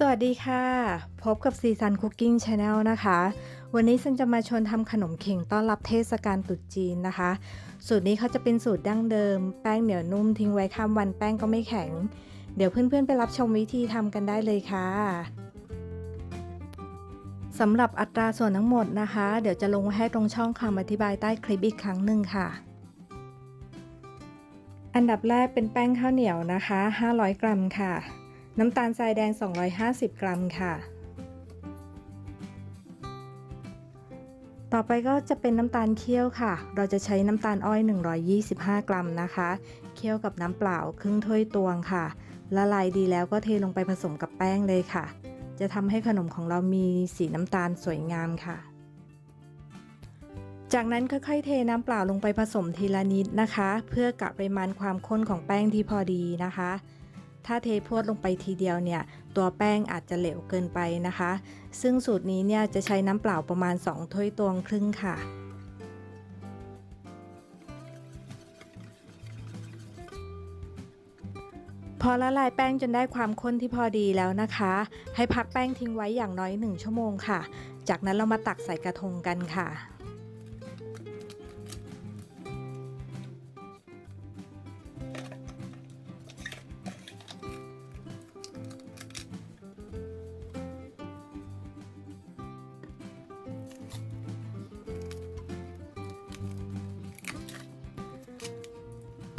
สวัสดีค่ะ พบกับซีซันคุกกิ้งชาแนลนะคะ วันนี้ซันจะมาชวนทำขนมเข่งต้อนรับเทศกาลตรุษจีนนะคะ สูตรนี้เขาจะเป็นสูตรดั้งเดิม แป้งเหนียวนุ่มทิ้งไว้ข้ามวันแป้งก็ไม่แข็ง เดี๋ยวเพื่อนๆไปรับชมวิธีทำกันได้เลยค่ะสำหรับอัตราส่วนทั้งหมดนะคะ เดี๋ยวจะลงให้ตรงช่องคำอธิบายใต้คลิปอีกครั้งหนึ่งค่ะ อันดับแรกเป็นแป้งข้าวเหนียวนะคะ 500 กรัมค่ะ น้ำตาลทรายแดง 250 กรัมค่ะ ต่อไปก็จะเป็นน้ำตาลเคี่ยวค่ะ เราจะใช้น้ำตาลอ้อย 125 กรัมนะคะ เคี่ยวกับน้ำเปล่าครึ่งถ้วยตวงค่ะ ละลายดีแล้วก็เทลงไปผสมกับแป้งเลยค่ะ จะทำให้ขนมของเรามีสีน้ำตาลสวยงามค่ะจากนั้นค่อยๆ เทน้ำเปล่าลงไปผสมทีละนิดนะคะ เพื่อกะปริมาณความข้นของแป้งที่พอดีนะคะ ถ้าเทพรวดลงไปทีเดียวเนี่ยตัวแป้งอาจจะเหลวเกินไปนะคะ ซึ่งสูตรนี้เนี่ยจะใช้น้ำเปล่าประมาณ 2 ถ้วยตวงครึ่งค่ะพอละลายแป้งจนได้ความข้นที่พอดีแล้วนะคะ ให้พักแป้งทิ้งไว้อย่างน้อย 1 ชั่วโมงค่ะ จากนั้นเรามาตักใส่กระทงกันค่ะ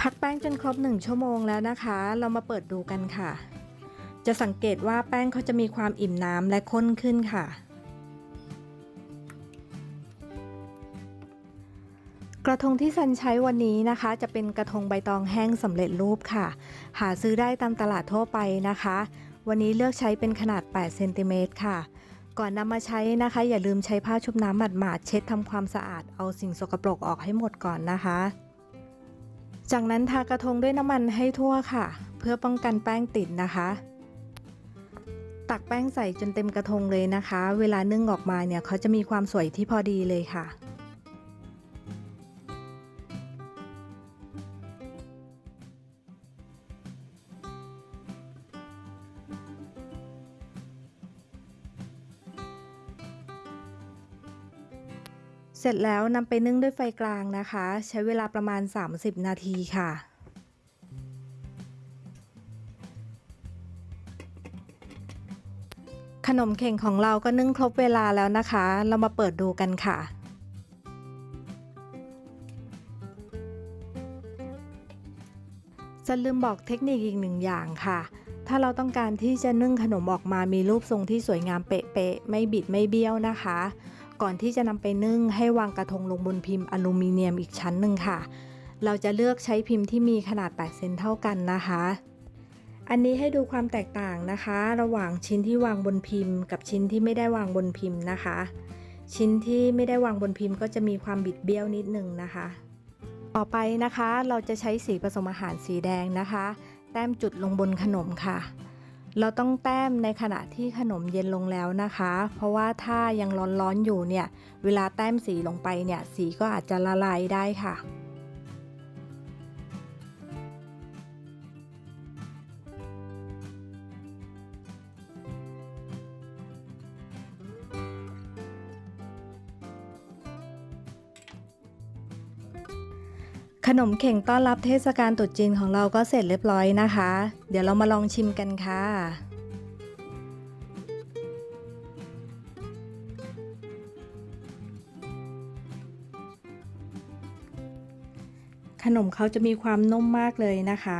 พักแป้งจนครบ 1 ชั่วโมงแล้วนะคะ เรามาเปิดดูกันค่ะ จะสังเกตว่าแป้งเขาจะมีความอิ่มน้ำและข้นขึ้นค่ะ กระทงที่ซันใช้วันนี้นะคะ จะเป็นกระทงใบตองแห้งสำเร็จรูปค่ะ หาซื้อได้ตามตลาดทั่วไปนะคะ วันนี้เลือกใช้เป็นขนาด 8 เซนติเมตรค่ะก่อนนำมาใช้นะคะ อย่าลืมใช้ผ้าชุบน้ำหมาดๆเช็ดทำความสะอาดเอาสิ่งสกปรกออกให้หมดก่อนนะคะ จากนั้นทากระทงด้วยน้ำมันให้ทั่วค่ะ เพื่อป้องกันแป้งติดนะคะ ตักแป้งใส่จนเต็มกระทงเลยนะคะ เวลานึ่งออกมาเนี่ยเขาจะมีความสวยที่พอดีเลยค่ะ เสร็จแล้วนำไปนึ่งด้วยไฟกลางนะคะ ใช้เวลาประมาณ 30 นาทีค่ะ ขนมเข่งของเราก็นึ่งครบเวลาแล้วนะคะ เรามาเปิดดูกันค่ะจะลืมบอกเทคนิคอีกหนึ่งอย่างค่ะ ถ้าเราต้องการที่จะนึ่งขนมออกมามีรูปทรงที่สวยงามเป๊ะๆไม่บิดไม่เบี้ยวนะคะ ก่อนที่จะนำไปนึ่งให้วางกระทงลงบนพิมพ์อลูมิเนียมอีกชั้นหนึ่งค่ะ เราจะเลือกใช้พิมพ์ที่มีขนาด 8 เซนเท่ากันนะคะ อันนี้ให้ดูความแตกต่างนะคะ ระหว่างชิ้นที่วางบนพิมพ์ กับชิ้นที่ไม่ได้วางบนพิมพ์นะคะ ชิ้นที่ไม่ได้วางบนพิมพ์ก็จะมีความบิดเบี้ยวนิดนึงนะคะ ต่อไปนะคะเราจะใช้สีผสมอาหารสีแดงนะคะ แต้มจุดลงบนขนมค่ะ เราต้องแต้มในขณะที่ขนมเย็นลงแล้วนะคะ เพราะว่าถ้ายังร้อนๆอยู่เนี่ย เวลาแต้มสีลงไปเนี่ย สีก็อาจจะละลายได้ค่ะ ขนมเข่งต้อนรับเทศกาลตรุษจีนของเราก็เสร็จเรียบร้อยนะคะ เดี๋ยวเรามาลองชิมกันค่ะ ขนมเขาจะมีความนุ่มมากเลยนะคะ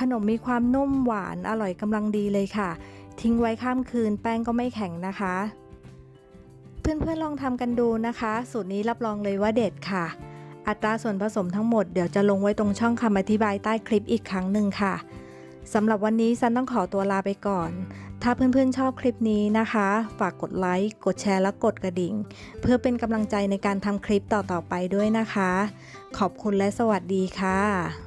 ขนมมีความนุ่มหวานอร่อยกำลังดีเลยค่ะ ทิ้งไว้ข้ามคืนแป้งก็ไม่แข็งนะคะ เพื่อนๆลองทำกันดูนะคะ สูตรนี้รับรองเลยว่าเด็ดค่ะ อัตราส่วนผสมทั้งหมดเดี๋ยวจะลงไว้ตรงช่องคำอธิบายใต้คลิปอีกครั้งหนึ่งค่ะสำหรับวันนี้ซันต้องขอตัวลาไปก่อน ถ้าเพื่อนๆชอบคลิปนี้นะคะ ฝากกดไลค์ กดแชร์ และกดกระดิ่ง เพื่อเป็นกำลังใจในการทำคลิปต่อๆไปด้วยนะคะ ขอบคุณและสวัสดีค่ะ